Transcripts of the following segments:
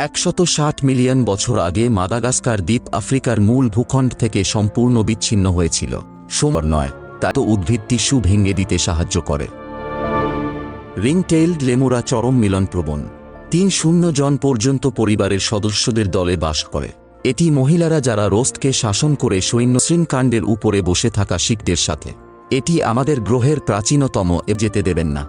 একশত ষাট মিলিয়ন বছর আগে মাদাগাস্কার দ্বীপ আফ্রিকার মূল ভূখণ্ড থেকে সম্পূর্ণ বিচ্ছিন্ন হয়েছিল। সোমর নয়, তা তো উদ্ভিদ টিস্যু ভেঙে দিতে সাহায্য করে। রিংটেইলড লেমুরা চরম মিলনপ্রবণ। তিন শূন্য জন পর্যন্ত পরিবারের সদস্যদের দলে বাস করে। এটি মহিলারা যারা রোস্টকে শাসন করে সৈন্য শৃঙ্কাণ্ডের উপরে বসে থাকা শিখদের সাথে। এটি আমাদের গ্রহের প্রাচীনতম যেতে দেবেন না।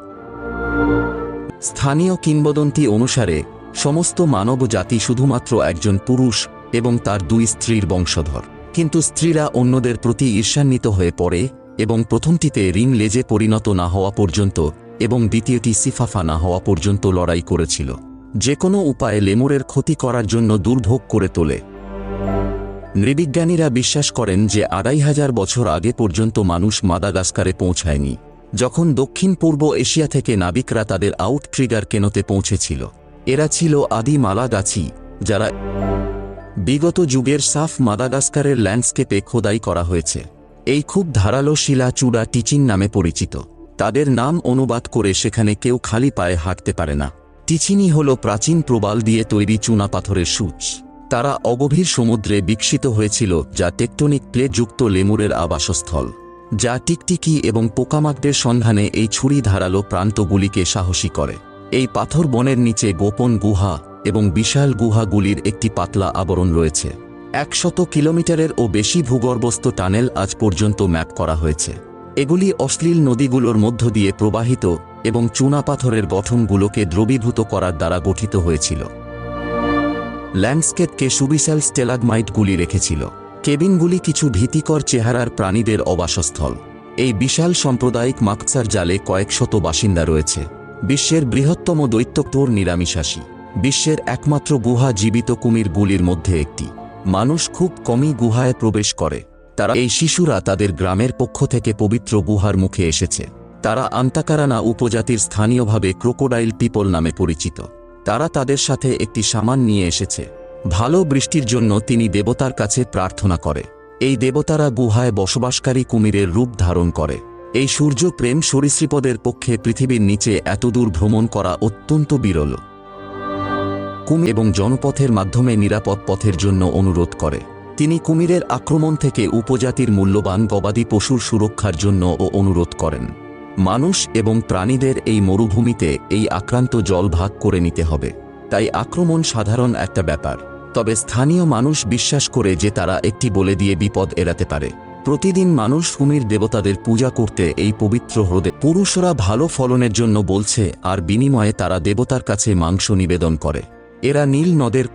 স্থানীয় কিংবদন্তি অনুসারে সমস্ত মানব জাতি শুধুমাত্র একজন পুরুষ এবং তার দুই স্ত্রীর বংশধর। কিন্তু স্ত্রীরা অন্যদের প্রতি ঈর্ষান্বিত হয়ে পড়ে এবং প্রথমটিতে রিং লেজে পরিণত না হওয়া পর্যন্ত এবং দ্বিতীয়টি সিফাফা না হওয়া পর্যন্ত লড়াই করেছিল। যে কোনো উপায়ে লেমুরের ক্ষতি করার জন্য দুর্ভোগ করে তোলে। নৃবিজ্ঞানীরা বিশ্বাস করেন যে আড়াই হাজার বছর আগে পর্যন্ত মানুষ মাদাগাস্কারে পৌঁছায়নি, যখন দক্ষিণ পূর্ব এশিয়া থেকে নাবিকরা তাদের আউট ট্রিগার কেনতে পৌঁছেছিল। এরা ছিল আদি মালাগাছি, যারা বিগত যুগের সাফ মাদাগাস্কারের ল্যান্ডস্কেপে খোদাই করা হয়েছে। এই খুব ধারালো শিলা চূড়া টিচিন নামে পরিচিত। তাদের নাম অনুবাদ করে সেখানে কেউ খালি পায়ে হাঁটতে পারে না। টিচিনি হল প্রাচীন প্রবাল দিয়ে তৈরি চুনা পাথরের সূচ। তারা অগভীর সমুদ্রে বিকশিত হয়েছিল, যা টেকটনিক প্লেটযুক্ত লেমুরের আবাসস্থল। যা টিকটিকি এবং পোকামাকড়ের সন্ধানে এই ছুরি ধারালো প্রান্তগুলিকে সাহসী করে। এই পাথর বনের নিচে গোপন গুহা এবং বিশাল গুহাগুলির একটি পাতলা আবরণ রয়েছে। একশত কিলোমিটারের ও বেশি ভূগর্ভস্থ টানেল আজ পর্যন্ত ম্যাপ করা হয়েছে। এগুলি অশ্লীল নদীগুলোর মধ্য দিয়ে প্রবাহিত এবং চুনা পাথরের গঠনগুলোকে দ্রবীভূত করার দ্বারা গঠিত হয়েছিল। ল্যান্ডস্কেপকে সুবিশাল স্টেলাগমাইটগুলি রেখেছিল। কেবিনগুলি কিছু ভীতিকর চেহারার প্রাণীদের অবাসস্থল। এই বিশাল সাম্প্রদায়িক মাকসার জালে কয়েকশত বাসিন্দা রয়েছে। বিশ্বের বৃহত্তম দৈত্যক্টোর নিরামিষাসী বিশ্বের একমাত্র গুহা জীবিত কুমিরগুলির মধ্যে একটি। মানুষ খুব কমই গুহায় প্রবেশ করে। তারা এই শিশুরা তাদের গ্রামের পক্ষ থেকে পবিত্র গুহার মুখে এসেছে। তারা আন্তাকারানা উপজাতির স্থানীয়ভাবে ক্রোকোডাইল পিপল নামে পরিচিত। তারা তাদের সাথে একটি সামান নিয়ে এসেছে। ভালো বৃষ্টির জন্য তিনি দেবতার কাছে প্রার্থনা করে। এই দেবতারা গুহায় বসবাসকারী কুমিরের রূপ ধারণ করে। এই সূর্য প্রেম সরীসৃপদের পক্ষে পৃথিবীর নিচে এতদূর ভ্রমণ করা অত্যন্ত বিরল। কুমির এবং জনপথের মাধ্যমে নিরাপদ পথের জন্য অনুরোধ করে। তিনি কুমিরের আক্রমণ থেকে উপজাতির মূল্যবান গবাদি পশুর সুরক্ষার জন্য ও অনুরোধ করেন। মানুষ এবং প্রাণীদের এই মরুভূমিতে এই আক্রান্ত জল ভাগ করে নিতে হবে। তাই আক্রমণ সাধারণ একটা ব্যাপার। তবে স্থানীয় মানুষ বিশ্বাস করে যে তারা একটি বলে দিয়ে বিপদ এড়াতে পারে। প্রতিদিন মানুষ হুমির দেবতাদের পূজা করতে এই পবিত্র হ্রদে। পুরুষরা ভালো ফলনের জন্য বলছে, আর বিনিময়ে তারা দেবতার কাছে মাংস নিবেদন করে। এরা নীল নদের